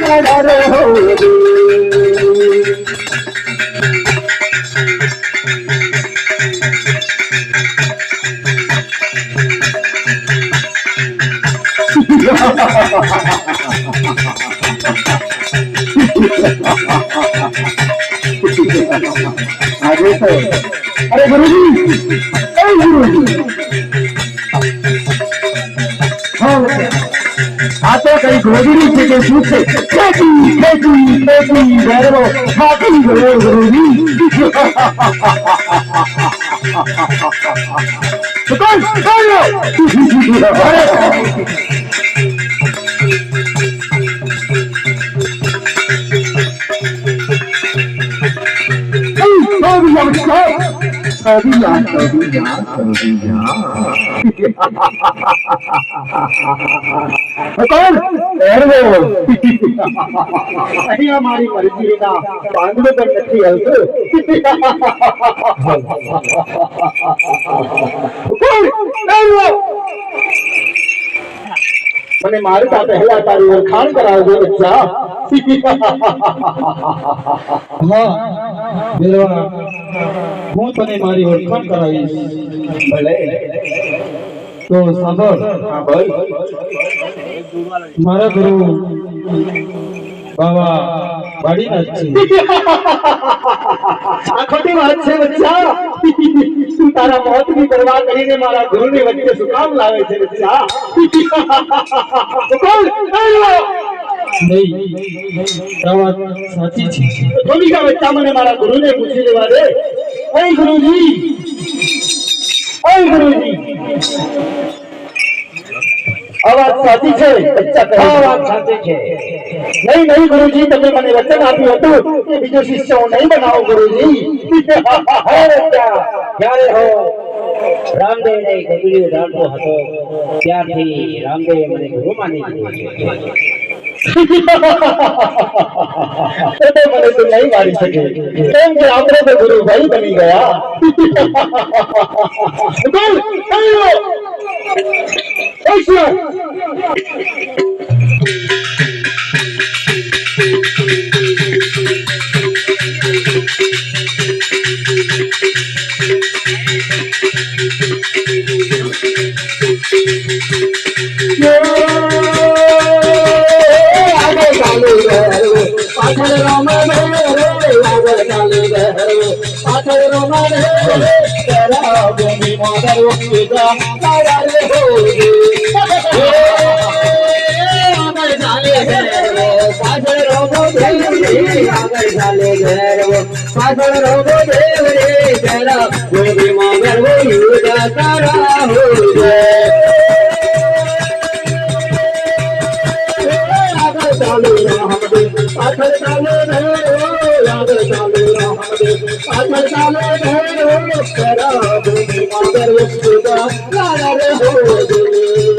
ಶರಣರೋಗಿ ಅರೆ ಗುರುಜಿ ಅರೆ ಗುರುಜಿ આ તો કઈ છે કે શું છે? ખેતી ખેતી ખેતી ગરબો ખાતી ગયો તો કોણ કોણ અહીંયા મારી મરજીના પાંદડો પણ નથી મને મારી પહેલા તારી ઓળખાણ કરાવજો બચ્ચા હા હું તને મારી ઓળખાણ કરાવીશ. ભલે. તો સાંભળ. હા ભાઈ. મારા ગુરુ બાબા વાડીનાથ છે. આ ખોટી વાત છે બચ્ચા. તું તારા મોતની પરવા કરીને મારા ગુરુની વચ્ચે શું કામ લાવે છે બચ્ચા? બોલ. નહીં. સાચી છે. થોડી કા બચ્ચા મને મારા ગુરુને પૂછી લેવા દે. ઓય ગુરુજી. ઓય ગુરુજી. વાત સાચી છે. વાત સાચી છે. નહીં નહીં ગુરુજી તમે મને વચન આપ્યું હતું કે બીજો શિષ્ય હું નહીં બનાવું ગુરુજી. હે હો? રામદેવ ને ગગડીઓ જાણતો હતો. ત્યારથી રામદેવે મને ગુરુ માની તો મને તો નહીં મારી શકે. કેમ કે આપણે તો ગુરુ ભાઈ બની ગયા. બોલ, બોલો. নালি বেহরো পাথর মারে তেরা ভূমি মাদার ওকিদা তারারে হো আমার জালে বেহরো পাথর মারে আমার জালে বেহরো পাথর মারে তেরা ভূমি মাদার ওকিদা তারা হো পাথর চালে রে পাথর চালে রে అతను